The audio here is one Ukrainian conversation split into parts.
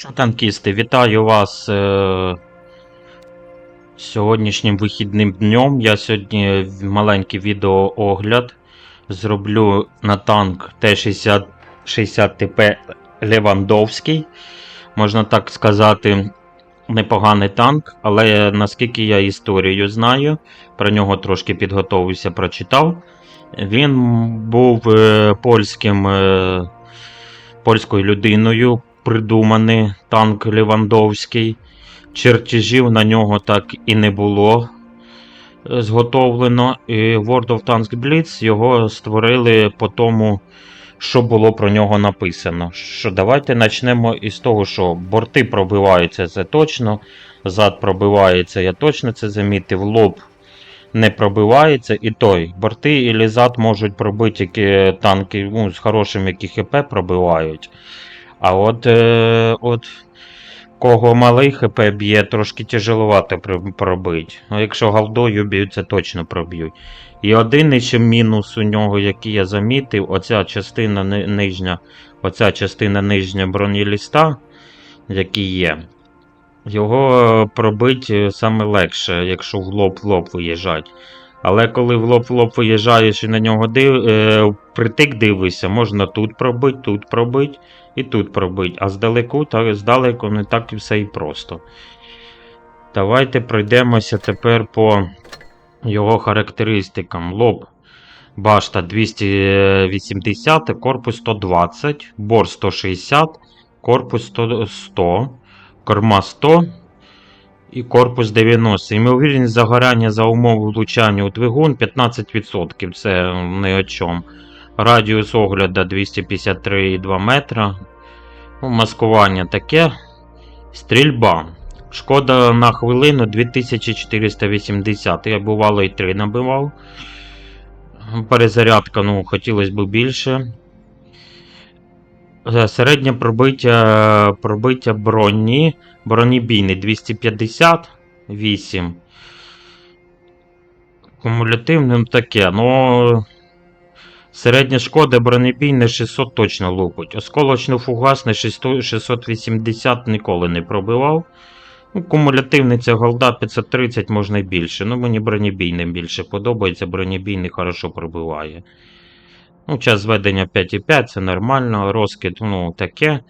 Що, танкісти, вітаю вас е, сьогоднішнім вихідним днем. Я сьогодні маленький відеоогляд зроблю на танк Т-60 60 ТП Левандовський. Можна так сказати, непоганий танк, але наскільки я історію знаю, про нього трошки підготовився, прочитав. Він був е, польським, е, польською людиною придуманий танк Левандовський. Чертежів на нього так і не було е, зготовлено. І World of Tanks Blitz його створили по тому, що було про нього написано. Що Давайте почнемо із того, що борти пробиваються, це точно. Зад пробивається, я точно це замітив. Лоб не пробивається. І той. Борти і зад можуть пробити які танки ну, з хорошим, які ХП пробивають. А от, е, от кого малий ХП б'є, трошки тяжеловато пробити. Ну, якщо галдою б'ють, це точно проб'ють. І один ще мінус у нього, який я замітив, оця частина ни- нижня, оця частина нижня бронеліста, який є. Його пробити саме легше, якщо в лоб в лоб виїжджать. Але коли в лоб в лоб виїжджаєш і на нього див, е, притик дивишся, можна тут пробити, тут пробити і тут пробити. А здалеку, так, здалеку не так і все і просто. Давайте пройдемося тепер по його характеристикам. Лоб. Башта 280, корпус 120, бор 160, корпус 100, 100 корма 100 і корпус 90. Ймовірність загоряння за умови влучання у двигун 15%. Це не о чому. Радіус огляду 253,2 метра. Ну, маскування таке. Стрільба. Шкода на хвилину 2480. Я бувало і 3 набивав. Перезарядка, ну, хотілося б більше. Середнє пробиття, пробиття броні. Бронебійний 258. Кумулятивним таке. Ну. Середня шкода бронебійне 600 точно лупить. Осколочно фугасне 600 680 ніколи не пробивав. Ну, кумулятивний це голда 530 можна й більше. Ну, мені бронебійний більше подобається. Бронебійний хорошо пробиває. Ну, час зведення 5,5 це нормально. Розкид, ну, таке.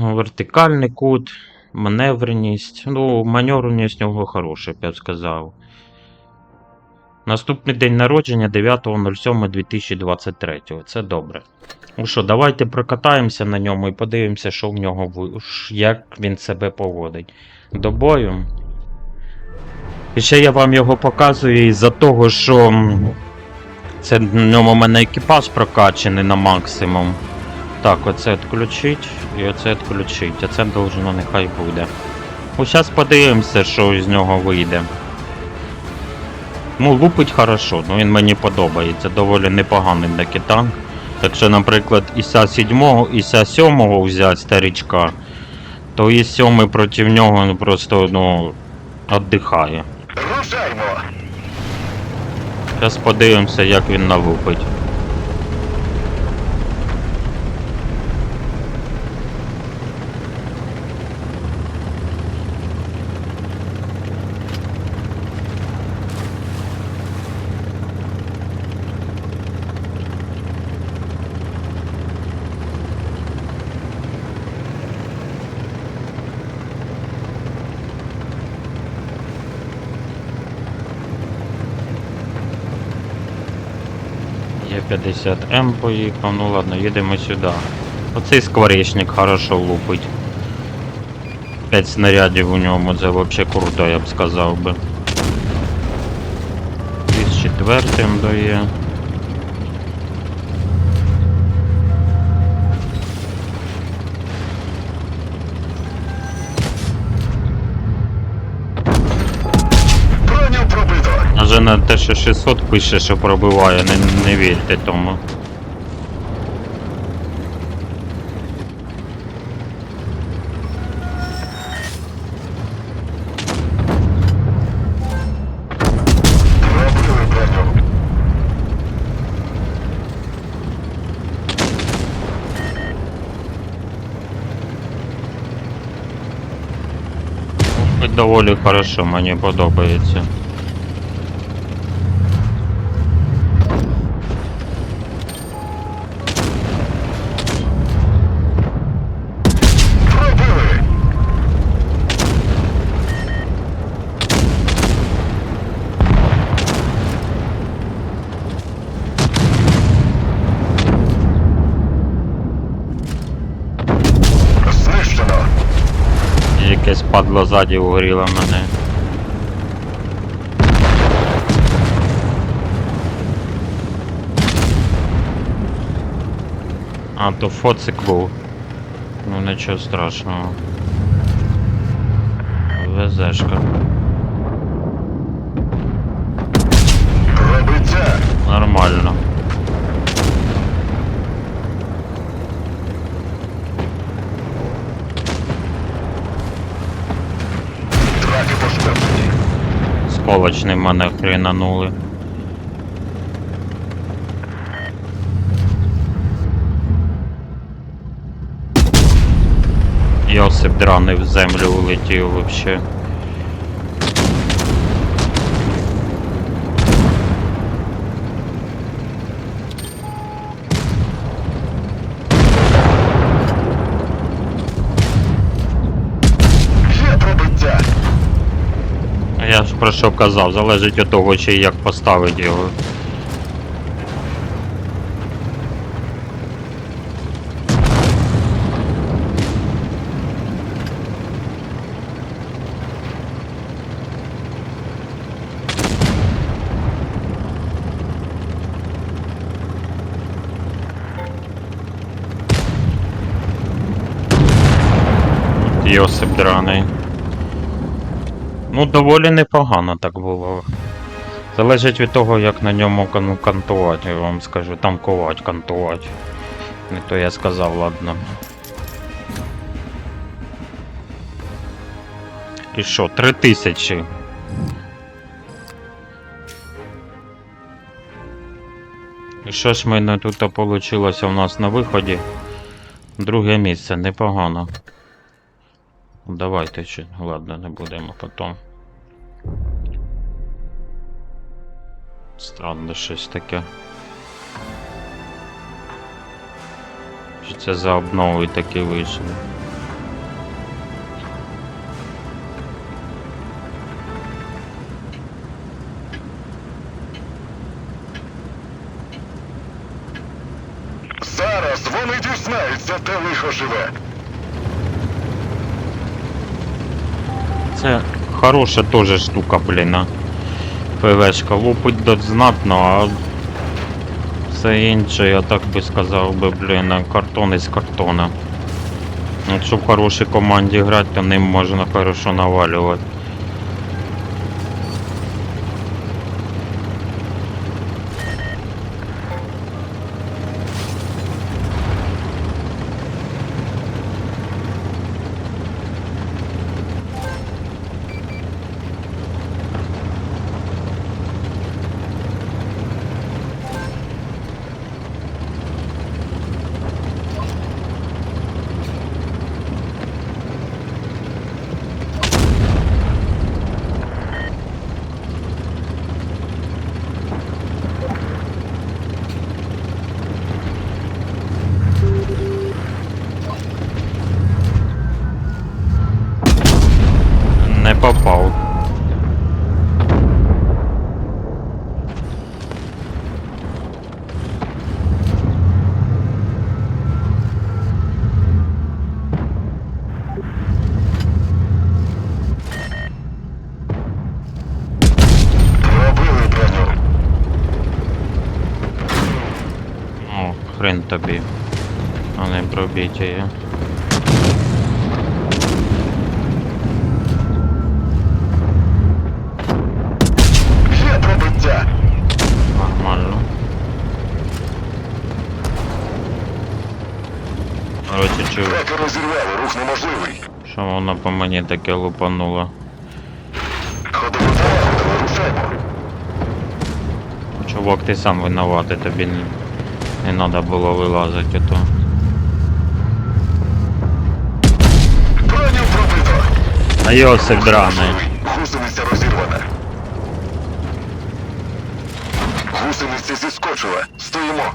Вертикальний кут, маневреність. Ну, маневреність у нього хороша, я б сказав. Наступний день народження 9.07.2023. Це добре. Ну що, давайте прокатаємося на ньому і подивимося, що в нього як він себе поводить. До бою. І ще я вам його показую із-за того, що це в ньому в мене екіпаж прокачаний на максимум. Так, оце відключить і оце відключить. А це должно нехай буде. Ну, зараз подивимося, що з нього вийде. Ну, лупить хорошо, ну він мені подобається, доволі непоганий такий танк. Якщо, наприклад, Іса 7, Іса 7 взяти старичка, то і 7 проти нього просто ну, віддихає. Рушаймо! Зараз подивимося, як він налупить. Є 50М поїхав, ну ладно, їдемо сюди. Оцей скворечник хорошо лупить. 5 снарядів у ньому, це взагалі круто, я б сказав би. І з четвертим дає. Що 600 пише, що пробиває, не, не вірте тому. Доволі хорошо, мені подобається. Якесь падло ззаді угоріло мене. А, то фоцик був. Ну нічого страшного. Везешка. Пробиття! Нормально. Траки пошкоджені. Сколочний мене хренанули. Йосип драний в землю улетів вообще. Про що казав, залежить від того, чи як поставити його. Йосип драний. Ну, доволі непогано так було. Залежить від того, як на ньому кан- кантувати, я вам скажу, танкувати, кантувати. Не то я сказав, ладно. І що, три тисячі? І що ж мене тут вийшло у нас на виході? Друге місце, непогано. Давайте чи. Ладно, не будемо потім. Странно щось таке. Чи це за обновою таки вийшло? Зараз вони дізнаються, де лихо живе. Це хороша теж штука, блін. ПВшка лупить до знатно, а все інше, я так би сказав би, блін, картон із картона. Якщо в хорошій команді грати, то ним можна хорошо навалювати. Броню. О, хрен тобі. А не пробіть її. Є пробиття! Нормально. Короче, чув, Траки розірвали, рух неможливий. Що воно по мені таке лупануло. Ходимо вирушаймо. Чувак, ти сам винуватий, тобі не, не треба було вилазити то. Броню пробито! А Йосип драний. Гусениця розірвана. Гусениця зіскочила. Стоїмо.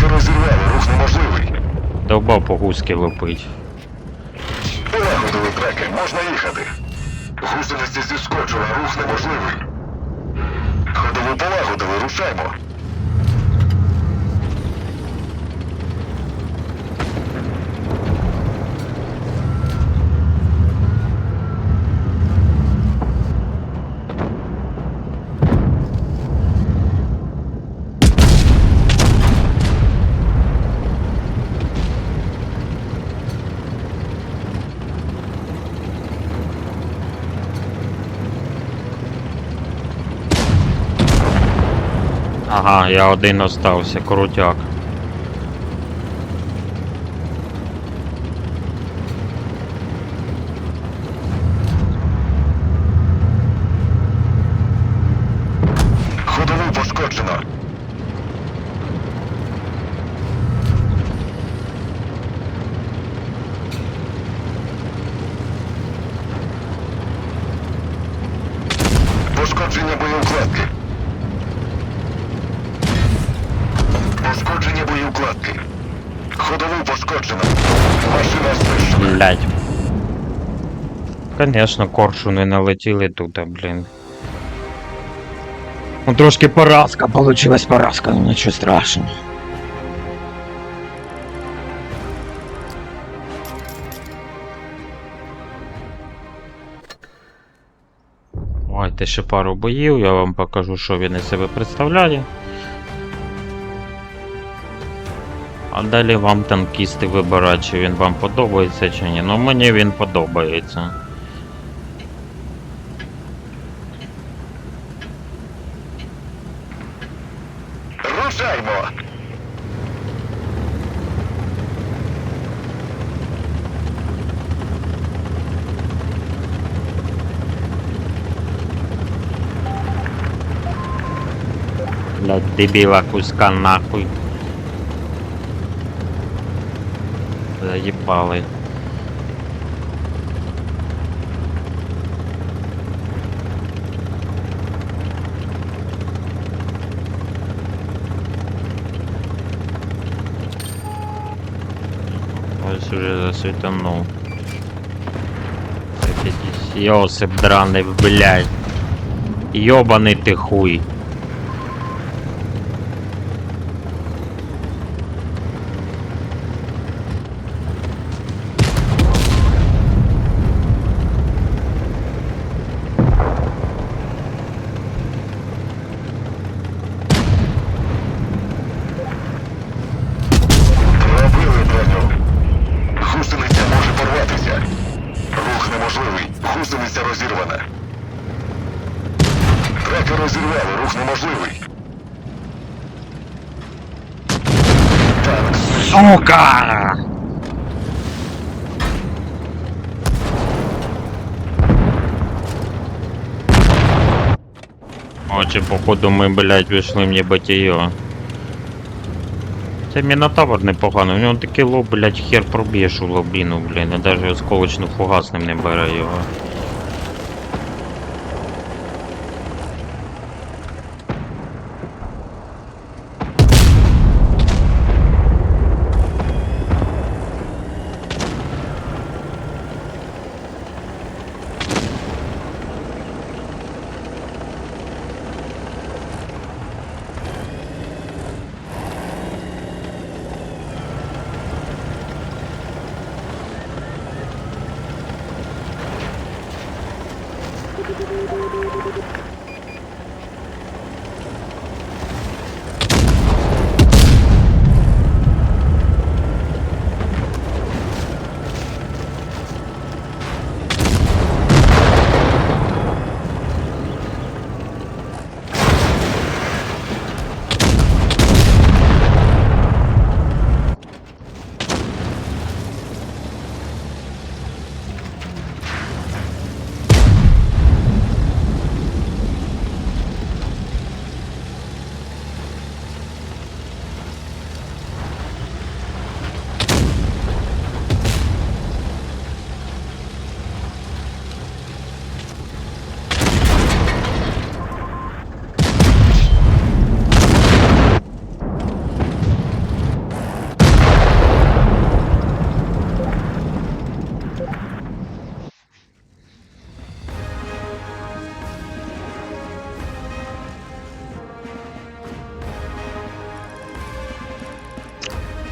Треки розірвали, рух неможливий. Довбав по гуски лупить. Полагодили треки, можна їхати. Гусениці зіскочила, рух неможливий. Ходову полагодили, рушаймо. Я один остався, крутяк. Конечно, коршуни налетіли тут, блін. Ну трошки поразка, получилась поразка, ну нічого страшного. Давайте ще пару боїв, я вам покажу, що він із себе представляє. А далі вам танкісти вибирати, чи він вам подобається чи ні. Ну мені він подобається. Блять, дебіла куска нахуй. Заїбали. Ось уже засвітанув. Йосип драний, блядь. Йобаний ти хуй. Пробили броню. Гусениця може порватися. Рух неможливий. Гусениця розірвана. Треки розірвали, рух неможливий. Танк знищено. Сука! Очі, походу, ми, блядь, вийшли в небатіо. Це мінотавр непогано, у нього такий лоб, блядь, хер проб'єш у лобіну, блядь, і навіть осколочно фугасним не бере його.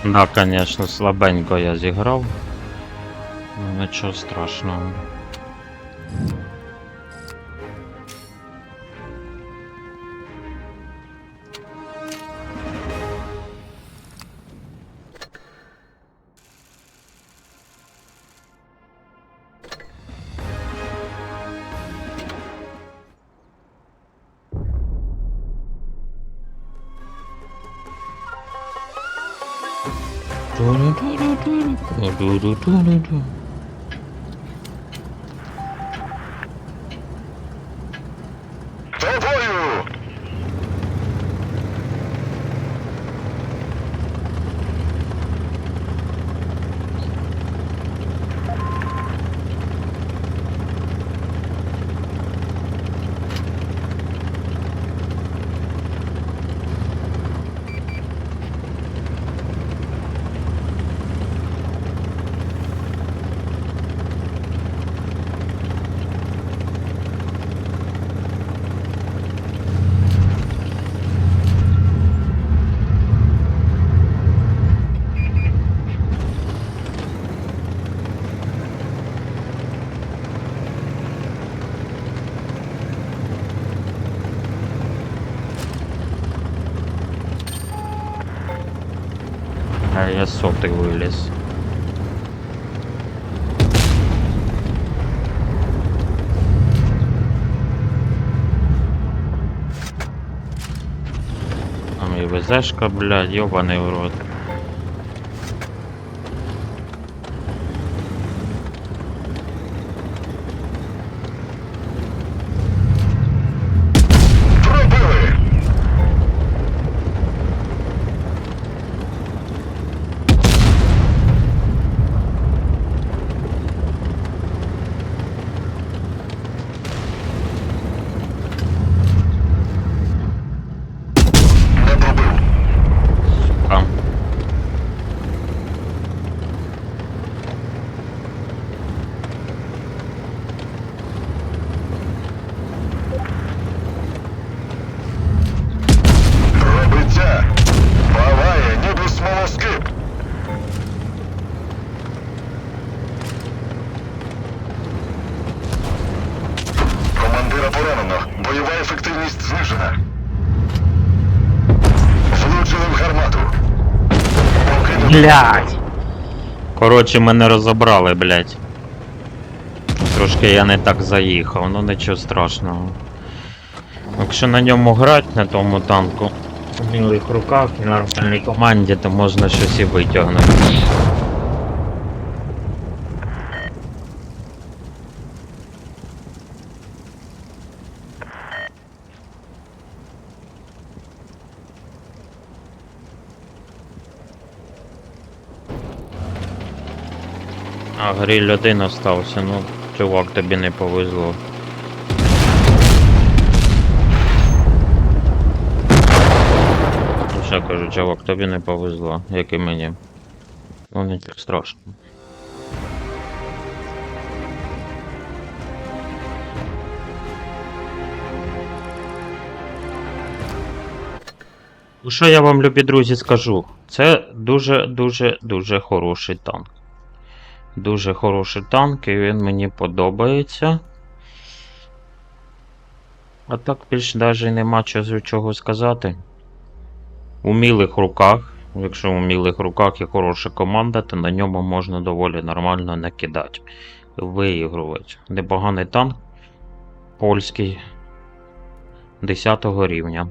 Да, конечно, слабенько я зіграв. Ну, нічого страшного. 루루루루루. Я сотый вылез. Там и ВЗшка, блядь, ёбаный в рот. Блядь! Коротше, мене розібрали, блядь. Трошки я не так заїхав, ну нічого страшного. Якщо на ньому грати, на тому танку, в білих руках і нормальній команді, то можна щось і витягнути. Гриль один остався, ну, чувак, тобі не повезло. Ну, Ще кажу, чувак, тобі не повезло, як і мені. Ну, не так страшно. Ну, Що я вам, любі друзі, скажу? Це дуже-дуже дуже хороший танк. Дуже хороший танк, і він мені подобається. А так більш навіть нема чого, сказати. У мілих руках, якщо у мілих руках є хороша команда, то на ньому можна доволі нормально накидати. Виігрувати. Непоганий танк польський 10 рівня.